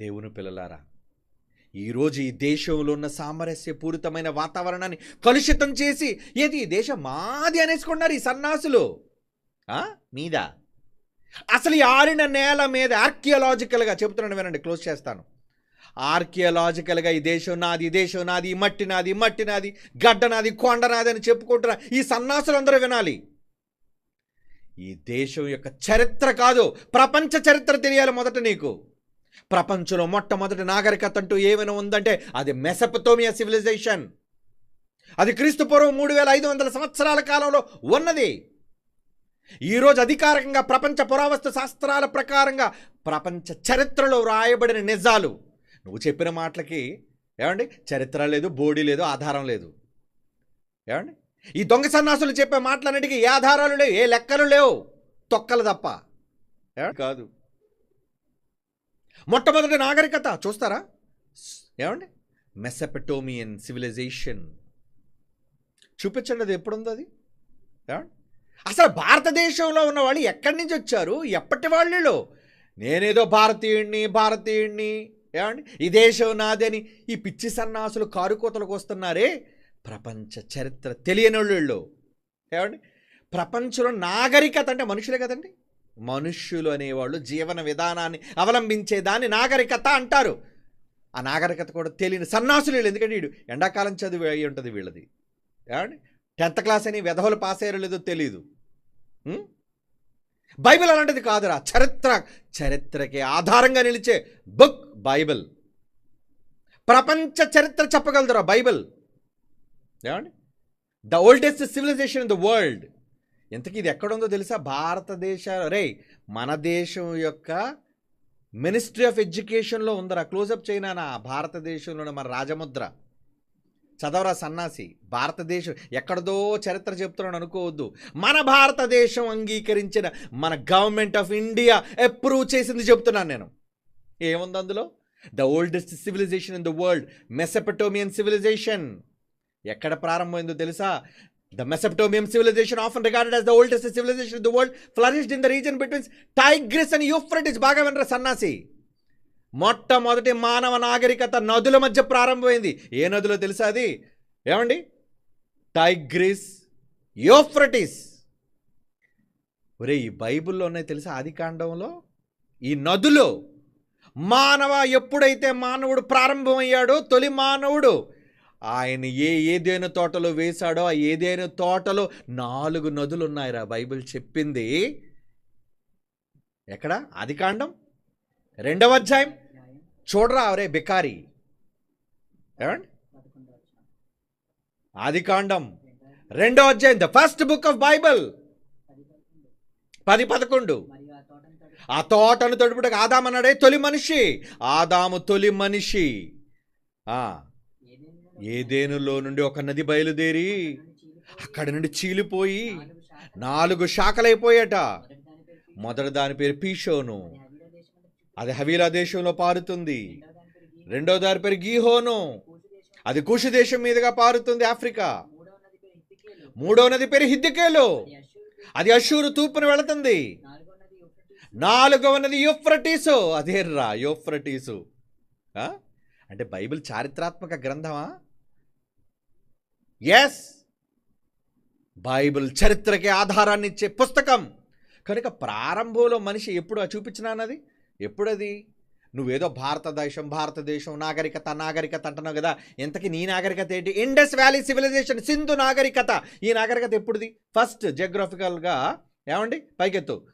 దేవుని పిల్లలారా ఈరోజు ఈ దేశంలో ఉన్న సామరస్యపూరితమైన వాతావరణాన్ని కలుషితం చేసి ఏది ఈ దేశం మాది అనేసుకున్నారు ఈ సన్నాసులు? మీద మీదా? అసలు ఈ ఆరిన నేల మీద ఆర్కియలాజికల్గా చెబుతున్నాను వినండి క్లోజ్ చేస్తాను. ఆర్కియలాజికల్గా ఈ దేశం నాది ఈ దేశం నాది ఈ మట్టి నాది మట్టి నాది గడ్డ నాది కొండ నాది అని చెప్పుకుంటున్న ఈ సన్నాసులందరూ వినాలి. ఈ దేశం యొక్క చరిత్ర కాదు ప్రపంచ చరిత్ర తెలియాలి మొదట నీకు. ప్రపంచంలో మొట్టమొదటి నాగరికత అంటూ ఏమైనా ఉందంటే అది మెసపతోమియా సివిలైజేషన్. అది క్రీస్తుపూర్వం మూడు వేల ఐదు వందల సంవత్సరాల కాలంలో ఉన్నది. ఈరోజు అధికారికంగా ప్రపంచ పురావస్తు శాస్త్రాల ప్రకారంగా ప్రపంచ చరిత్రలో వ్రాయబడిన నిజాలు. నువ్వు చెప్పిన మాటలకి ఏమండి? చరిత్ర లేదు బోడీ లేదు ఆధారం లేదు. ఏమండి? ఈ దొంగ సన్నాసులు చెప్పే మాటలన్నిటికీ ఏ ఆధారాలు లేవు ఏ లెక్కలు లేవు. తొక్కలు తప్ప. కాదు. మొట్టమొదటి నాగరికత చూస్తారా? ఏమండి? మెసపెటోమియన్ సివిలైజేషన్ చూపించండి అది ఎప్పుడుంది అది? ఏమండి? అసలు భారతదేశంలో ఉన్న వాళ్ళు ఎక్కడి నుంచి వచ్చారు? ఎప్పటి వాళ్ళు నేనేదో భారతీయుణ్ణి భారతీయుణ్ణి ఏమండి? ఈ దేశం నాదని ఈ పిచ్చి సన్నాసులు కారుకోతలకు వస్తున్నారే ప్రపంచ చరిత్ర తెలియని వాళ్ళు ఏమండి? ప్రపంచంలో నాగరికత అంటే మనుషులే కదండి. మనుష్యులు అనేవాళ్ళు జీవన విధానాన్ని అవలంబించే దాన్ని నాగరికత అంటారు. ఆ నాగరికత కూడా తెలియని సన్నాసులు వీళ్ళు. ఎందుకంటే వీడు ఎండాకాలం చదివి అయి ఉంటుంది వీళ్ళది. టెన్త్ క్లాస్ అని వెధవలు పాస్ అయ్యారో లేదో తెలియదు బైబిల్ అలాంటిది కాదురా. చరిత్ర చరిత్రకి ఆధారంగా నిలిచే బుక్ బైబిల్. ప్రపంచ చరిత్ర చెప్పగలదురా బైబిల్. ఏమండి? The oldest civilisation in the world. ఇంతకీ ఇది ఎక్కడుందో తెలుసా? భారతదేశ రే మన దేశం యొక్క మినిస్ట్రీ ఆఫ్ ఎడ్యుకేషన్లో ఉందరా? క్లోజప్ చైనానా భారతదేశంలోనే మన రాజముద్ర. చదవరా సన్నాసి? భారతదేశం ఎక్కడదో చరిత్ర చెప్తున్నాను అనుకోవద్దు. మన భారతదేశం అంగీకరించిన మన గవర్నమెంట్ ఆఫ్ ఇండియా అప్రూవ్ చేసింది చెప్తున్నాను నేను. ఏముంది అందులో? The oldest civilisation in the world Mesopotamian civilisation ఎక్కడ ప్రారంభమైందో తెలుసా? The Mesopotamian civilisation of regarded as the oldest civilisation in the world, flourished in the region between Tigris and Euphrates, బాగా వినరా సన్నాసి. మొట్టమొదటి మానవ నాగరికత నదుల మధ్య ప్రారంభమైంది. ఏ నదిలో తెలుసా అది? ఏమండి? టైగ్రిస్ యోఫ్రటిస్ ఒరే ఈ బైబిల్లో ఉన్నాయి తెలుసా ఆది కాండంలో? ఈ నదులు మానవ ఎప్పుడైతే మానవుడు ప్రారంభమయ్యాడో తొలి మానవుడు ఆయన ఏ ఏదైనా తోటలో వేశాడో ఆ ఏదైనా తోటలో నాలుగు నదులు ఉన్నాయిరా బైబిల్ చెప్పింది. ఎక్కడ? అది కాండం? రెండవ అధ్యాయం? చూడరా అవరే బికారి. ఏమండి? ఆది కాండం. రెండవ అధ్యాయం the first book of Bible. పది పదకొండు. ఆ తోటను తడుపుటకు ఆదామన్నాడే తొలి మనిషి. ఆదాము తొలి మనిషి. ఏదేనులో నుండి ఒక నది బయలుదేరి అక్కడి నుండి చీలిపోయి నాలుగు శాఖలైపోయాట. మొదటి దాని పేరు పీషోను. అది హవీలా దేశంలో పారుతుంది. రెండో దాని పేరు గీహోను. అది కుషు దేశం మీదుగా పారుతుంది ఆఫ్రికా. మూడో నది పేరు హిద్దికేలు అది అషూరు తూపును వెళుతుంది. నాలుగవ నది యూఫ్రటీసు. అదేర్రా యూఫ్రటీసు. అంటే బైబిల్ చారిత్రాత్మక గ్రంథమా? ఎస్ బైబిల్ చరిత్రకి ఆధారాన్ని ఇచ్చే పుస్తకం. కనుక ప్రారంభంలో మనిషి ఎప్పుడు చూపించినానది ఎప్పుడది? నువ్వేదో భారతదేశం భారతదేశం నాగరికత నాగరికత అంటున్నావు కదా? ఇంతకీ నీ నాగరికత ఏంటి? ఇండస్ వ్యాలీ సివిలైజేషన్ సింధు నాగరికత. ఈ నాగరికత ఎప్పుడుది? ఫస్ట్ జియోగ్రఫికల్గా ఏమండి? పైకెత్తు.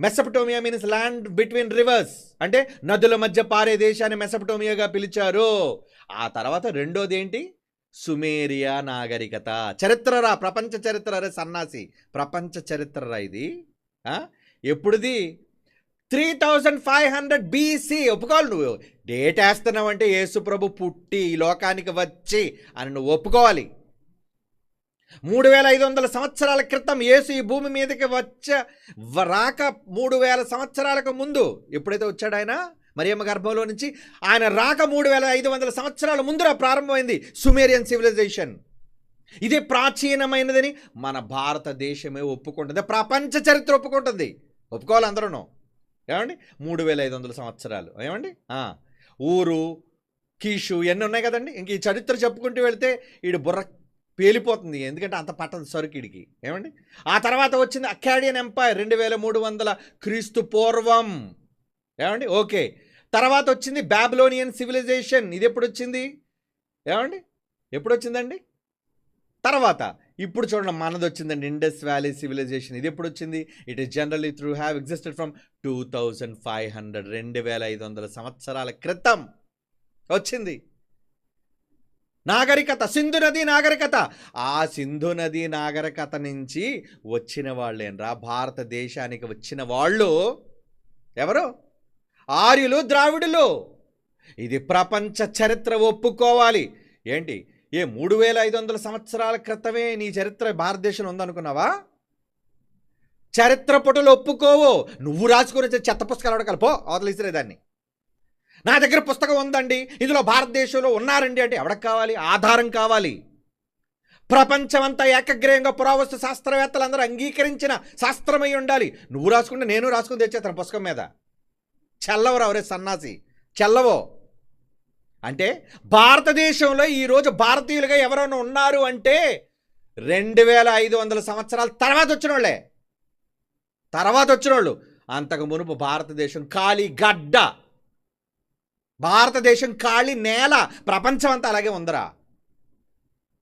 Mesopotamia means land between rivers అంటే నదుల మధ్య పారే దేశాన్ని మెసపటోమియాగా పిలిచారు. ఆ తర్వాత రెండోది ఏంటి? సుమేరియా నాగరికత. చరిత్రరా ప్రపంచ చరిత్ర రే సన్నాసి. ప్రపంచ చరిత్రరా ఇది. ఎప్పుడుది? Three thousand five hundred BC ఒప్పుకోవాలి నువ్వు. డేట్ వేస్తున్నావంటే అంటే యేసుప్రభు పుట్టి ఈ లోకానికి వచ్చి అని నువ్వు ఒప్పుకోవాలి. మూడు వేల ఐదు వందల సంవత్సరాల క్రితం యేసు ఈ భూమి మీదకి వచ్చ రాక మూడు వేల సంవత్సరాలకు ముందు ఎప్పుడైతే వచ్చాడు ఆయన? మరియమ్మ గర్భంలో నుంచి ఆయన రాక మూడు వేల ఐదు వందల సంవత్సరాల ముందర ప్రారంభమైంది సుమేరియన్ సివిలైజేషన్ ఇది ప్రాచీనమైనదని మన భారతదేశమే ఒప్పుకుంటుంది. ప్రపంచ చరిత్ర ఒప్పుకుంటుంది. ఒప్పుకోవాలి అందరూ ఏమండి? మూడు వేల ఐదు వందల సంవత్సరాలు. ఏమండి? ఊరు కీషు ఇవన్నీ ఉన్నాయి కదండి? ఇంక ఈ చరిత్ర చెప్పుకుంటూ వెళ్తే ఈడు బుర్ర పేలిపోతుంది. ఎందుకంటే అంత పట్టదు సరుకిడికి ఏమండి? ఆ తర్వాత వచ్చింది అకాడియన్ ఎంపైర్ రెండు వేల మూడు వందల క్రీస్తు పూర్వం. ఏమండి? ఓకే. తర్వాత వచ్చింది బ్యాబిలోనియన్ సివిలైజేషన్. ఇది ఎప్పుడు వచ్చింది ఏమండి? ఎప్పుడు వచ్చిందండి తర్వాత. ఇప్పుడు చూడండి మనది వచ్చిందండి ఇండస్ వ్యాలీ సివిలైజేషన్. ఇది ఎప్పుడు వచ్చింది it is generally through have existed from two thousand five hundred రెండు వేల ఐదు వందల సంవత్సరాల క్రితం వచ్చింది. నాగరికత సింధు నది నాగరికత. ఆ సింధు నది నాగరికత నుంచి వచ్చిన వాళ్ళేనరా భారతదేశానికి వచ్చిన వాళ్ళు ఎవరు? ఆర్యులు ద్రావిడులు. ఇది ప్రపంచ చరిత్ర ఒప్పుకోవాలి. ఏంటి? ఏ మూడు వేల ఐదు వందల సంవత్సరాల క్రితమే నీ చరిత్ర భారతదేశంలో ఉందనుకున్నావా? చరిత్ర పుటలు ఒప్పుకోవు. నువ్వు రాసుకుని వచ్చే చెత్త పుస్తకాలు అడగలపో అవతలిసిరే దాన్ని. నా దగ్గర పుస్తకం ఉందండి. ఇందులో భారతదేశంలో ఉన్నారండి అంటే ఎవడకు కావాలి? ఆధారం కావాలి. ప్రపంచమంతా ఏకగ్రీయంగా పురావస్తు శాస్త్రవేత్తలు అందరూ అంగీకరించిన శాస్త్రమై ఉండాలి. నువ్వు రాసుకుంటే నేను రాసుకుని తెచ్చేస్తాను పుస్తకం మీద. చల్లవరా అవరే సన్నాసి? చల్లవో? అంటే భారతదేశంలో ఈరోజు భారతీయులుగా ఎవరైనా ఉన్నారు అంటే రెండు వేల ఐదు వందల సంవత్సరాల తర్వాత వచ్చిన వాళ్ళే తర్వాత వచ్చిన వాళ్ళు అంతకు మునుపు భారతదేశం ఖాళీ గడ్డ. భారతదేశం ఖాళీ నేల. ప్రపంచం అంతా అలాగే ఉందరా.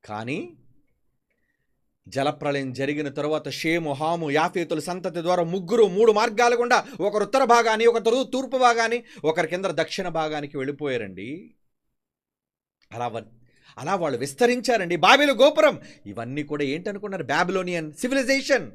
కానీ జలప్రళయం జరిగిన తరువాత షేము హాము యాఫేతుల సంతతి ద్వారా ముగ్గురు మూడు మార్గాల గుండా ఒకరు ఉత్తర భాగాన్ని ఒకరు తూర్పు భాగాన్ని ఒకరి కింద దక్షిణ భాగానికి వెళ్ళిపోయారండి. అలా అలా వాళ్ళు విస్తరించారండి. బాబిలు గోపురం. ఇవన్నీ కూడా ఏంటనుకున్నారు? Babylonian civilisation.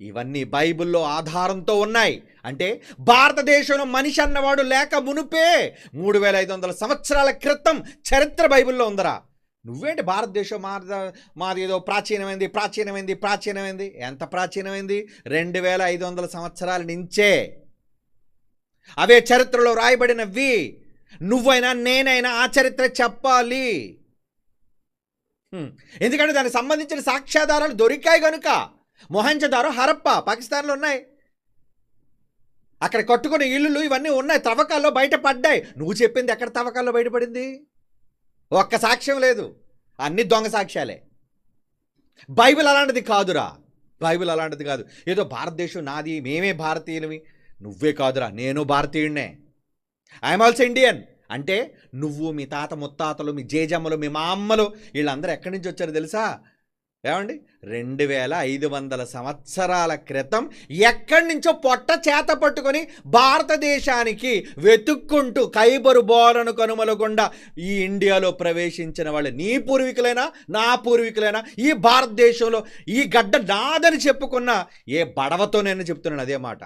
ఇవన్నీ బైబిల్లో ఆధారంతో ఉన్నాయి. అంటే భారతదేశంలో మనిషి అన్నవాడు లేక మునుపే మూడు వేల ఐదు వందల సంవత్సరాల క్రితం చరిత్ర బైబిల్లో ఉందరా? నువ్వేంటి భారతదేశం మాద మాది ఏదో ప్రాచీనమైంది ప్రాచీనమైంది ప్రాచీనమైంది? ఎంత ప్రాచీనమైంది? రెండు వేల ఐదు వందల సంవత్సరాల నుంచే. అవే చరిత్రలో రాయబడినవి. నువ్వైనా నేనైనా ఆ చరిత్ర చెప్పాలి. ఎందుకంటే దానికి సంబంధించిన సాక్ష్యాధారాలు దొరికాయి కనుక మొహంజదారో హరప్ప పాకిస్తాన్లో ఉన్నాయి. అక్కడ కట్టుకునే ఇల్లులు ఇవన్నీ ఉన్నాయి. తవ్వకాల్లో బయటపడ్డాయి. నువ్వు చెప్పింది ఎక్కడ తవ్వకాల్లో బయటపడింది? ఒక్క సాక్ష్యం లేదు. అన్ని దొంగ సాక్ష్యాలే. బైబిల్ అలాంటిది కాదురా. బైబిల్ అలాంటిది కాదు. ఏదో భారతదేశం నాది మేమే భారతీయులవి. నువ్వే కాదురా నేను భారతీయుడినే ఐఎమ్ ఆల్సో ఇండియన్ అంటే నువ్వు మీ తాత ముత్తాతలు మీ జేజమ్మలు మీ మా అమ్మలు వీళ్ళందరూ ఎక్కడి నుంచి వచ్చారో తెలుసా? ఏమండి? రెండు వేల ఐదు వందల సంవత్సరాల క్రితం ఎక్కడి నుంచో పొట్ట చేత పట్టుకొని భారతదేశానికి వెతుక్కుంటూ కైబరు బోలను కనుమలకుండా ఈ ఇండియాలో ప్రవేశించిన వాళ్ళు నీ పూర్వీకులైనా నా పూర్వీకులైనా ఈ భారతదేశంలో ఈ గడ్డ నాదని చెప్పుకున్న ఏ బడవతో నేను చెప్తున్నాను అదే మాట.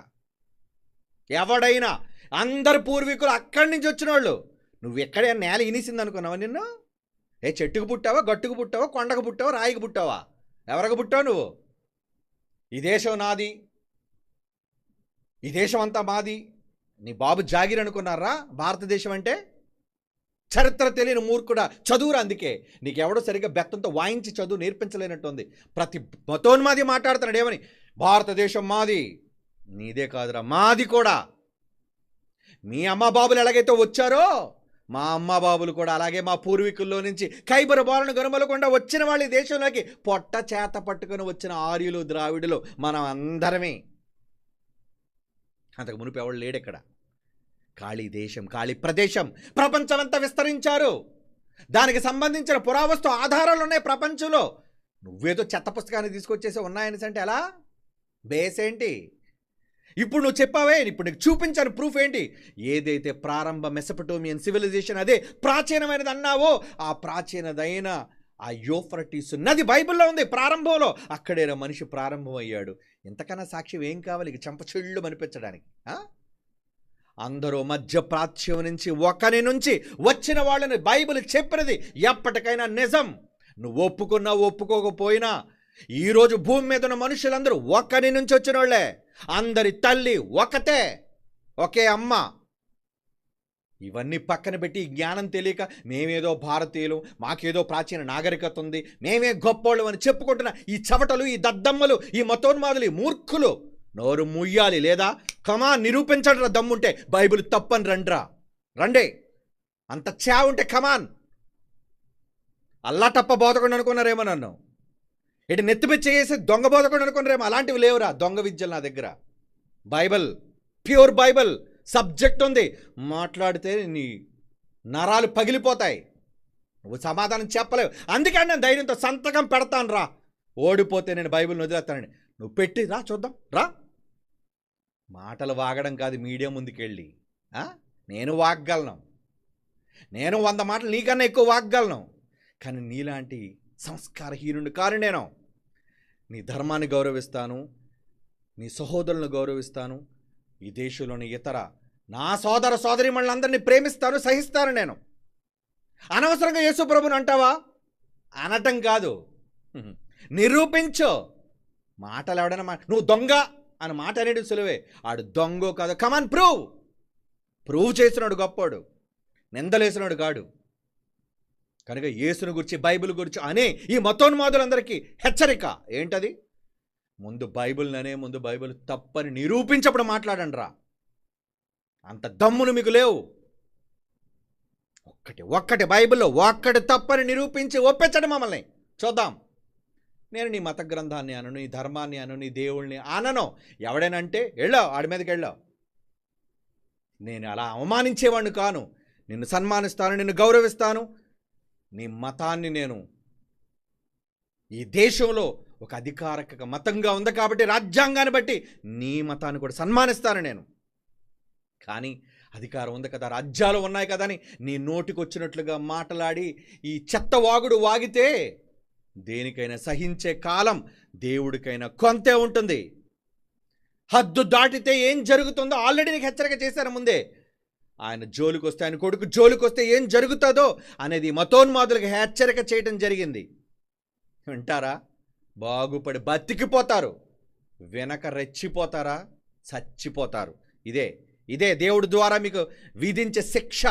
ఎవడైనా అందరు పూర్వీకులు అక్కడి నుంచి వచ్చిన వాళ్ళు నువ్వు ఎక్కడైనా నేల ఇనిసింది అనుకున్నావా నిన్ను? ఏ చెట్టుకు పుట్టావా గట్టుకు పుట్టావా కొండకు పుట్టావా రాయికి పుట్టావా? ఎవరికి పుట్టావు నువ్వు? ఈ దేశం నాది. ఈ దేశం అంతా మాది. నీ బాబు జాగిర్ అనుకున్నారా? భారతదేశం అంటే? చరిత్ర తెలియని మూర్ఖుడా చదువురా అందుకే. నీకెవడో సరిగ్గా బెత్తంతో వాయించి చదువు నేర్పించలేనట్టుంది. ప్రతి మతోన్మాది మాట్లాడుతున్నాడు ఏమని? భారతదేశం మాది. నీదే కాదురా మాది కూడా. మీ అమ్మ బాబులు ఎలాగైతే వచ్చారో మా అమ్మ బాబులు కూడా అలాగే మా పూర్వీకుల్లో నుంచి ఖైబర్ బాలను గనుమలకుండా వచ్చిన వాళ్ళ దేశంలోకి పొట్ట చేత పట్టుకొని వచ్చిన ఆర్యులు ద్రావిడులు మనం అందరమే అంతకు మునుపు ఎవడు లేడెక్కడ? ఖాళీ దేశం ఖాళీ ప్రదేశం ప్రపంచమంతా విస్తరించారు. దానికి సంబంధించిన పురావస్తు ఆధారాలు ఉన్నాయి ప్రపంచంలో. నువ్వేదో చెత్త పుస్తకాన్ని తీసుకొచ్చేసి ఉన్నాయని అంటే ఎలా? బేస్ ఏంటి? ఇప్పుడు నువ్వు చెప్పావే ఇప్పుడు నీకు చూపించాను ప్రూఫ్ ఏంటి? ఏదైతే ప్రారంభ మెసపటోమియన్ సివిలైజేషన్ అదే ప్రాచీనమైనది అన్నావో ఆ ప్రాచీనదైన ఆ యోఫ్రటీస్ నది బైబిల్లో ఉంది ప్రారంభంలో. అక్కడే మనిషి ప్రారంభమయ్యాడు. ఎంతకన్నా ఇంతకన్నా సాక్ష్యం ఏం కావాలి? ఇక చెంపచెళ్ళు అనిపించడానికి అందరూ మధ్య ప్రాచ్యం నుంచి ఒకరి నుంచి వచ్చిన వాళ్ళని బైబిల్ చెప్పినది ఎప్పటికైనా నిజం. నువ్వు ఒప్పుకున్నా ఒప్పుకోకపోయినా ఈరోజు భూమి మీద ఉన్న మనుషులందరూ ఒకరి నుంచి వచ్చిన వాళ్ళే అందరి తల్లి ఒకతే ఒకే అమ్మ. ఇవన్నీ పక్కన పెట్టి జ్ఞానం తెలియక మేమేదో భారతీయులు మాకేదో ప్రాచీన నాగరికత ఉంది మేమే గొప్పోళ్ళు అని చెప్పుకుంటున్న ఈ చవటలు ఈ దద్దమ్మలు ఈ మతోన్మాదులు ఈ మూర్ఖులు. నోరు ముయ్యాలి లేదా? కమా నిరూపించడరా దమ్ముంటే? బైబిల్ తప్పని రండ్రా. రండే. అంత చా ఉంటే కమాన్ అల్లాటప్ప బోధకుండా అనుకున్నారేమో నన్ను. ఇటు నెత్తిపై చేసి దొంగ బోధకుండా అనుకున్నారేమో అలాంటివి లేవురా దొంగ విద్యలు నా దగ్గర. బైబిల్ ప్యూర్ బైబిల్ సబ్జెక్ట్ ఉంది. మాట్లాడితే నీ నరాలు పగిలిపోతాయి. నువ్వు సమాధానం చెప్పలేవు. అందుకని నేను ధైర్యంతో సంతకం పెడతాను రా. ఓడిపోతే నేను బైబిల్ని వదిలేస్తానండి నువ్వు పెట్టి రా చూద్దాం. రా. మాటలు వాగడం కాదు మీడియా ముందుకెళ్ళి. నేను వాగ్గలను. నేను వంద మాటలు నీకన్నా ఎక్కువ వాగ్గలను. కానీ నీలాంటి సంస్కారహీనుడు కాను నేను నీ ధర్మాన్ని గౌరవిస్తాను నీ సహోదరులను గౌరవిస్తాను ఈ దేశంలోని ఇతర నా సోదర సోదరిమణులందరినీ ప్రేమిస్తాను సహిస్తాను నేను. అనవసరంగా యేసుప్రభుని అంటావా? అనటం కాదు. నిరూపించు. మాటలు ఎవడైనా మా నువ్వు దొంగ అని మాట అనేది సులువే. ఆడు దొంగో కాదు. కమాన్ ప్రూవ్. ప్రూవ్ చేసినాడు గొప్పోడు. నిందలేసినాడు కాడు. కనుక యేసును గురించి బైబిల్ గురించి అనే ఈ మతోన్మాదులందరికీ హెచ్చరిక. ఏంటది? ముందు బైబిల్ననే ముందు బైబిల్ తప్పని నిరూపించప్పుడు మాట్లాడండి రా. అంత దమ్మును మీకు లేవు. ఒక్కటి ఒక్కటి బైబిల్లో ఒక్కటి తప్పని నిరూపించి ఒప్పించడం మమ్మల్ని. చూద్దాం. నేను నీ మత గ్రంథాన్ని అను నీ ధర్మాన్ని అను నీ దేవుణ్ణి అనను. ఎవడేనంటే వెళ్ళావు ఆడి మీదకి వెళ్ళావు నేను అలా అవమానించేవాడిని కాను. నిన్ను సన్మానిస్తాను నిన్ను గౌరవిస్తాను. నీ మతాన్ని నేను ఈ దేశంలో ఒక అధికారిక మతంగా ఉంది కాబట్టి రాజ్యాంగాన్ని బట్టి నీ మతాన్ని కూడా సన్మానిస్తాను నేను. కానీ అధికారం ఉంది కదా రాజ్యాలు ఉన్నాయి కదా అని నీ నోటికొచ్చినట్లుగా మాట్లాడి ఈ చెత్త వాగుడు వాగితే దేనికైనా సహించే కాలం దేవుడికైనా కొంతే ఉంటుంది. హద్దు దాటితే ఏం జరుగుతుందో ఆల్రెడీ నీకు హెచ్చరిక చేశారు ముందే. ఆయన జోలికి వస్తే ఆయన కొడుకు జోలికి వస్తే ఏం జరుగుతుందో అనేది మతోన్మాదులకు హెచ్చరిక చేయటం జరిగింది. వింటారా? బాగుపడి బతికిపోతారు. వెనక రెచ్చిపోతారా? చచ్చిపోతారు. ఇదే ఇదే దేవుడి ద్వారా మీకు విధించే శిక్ష.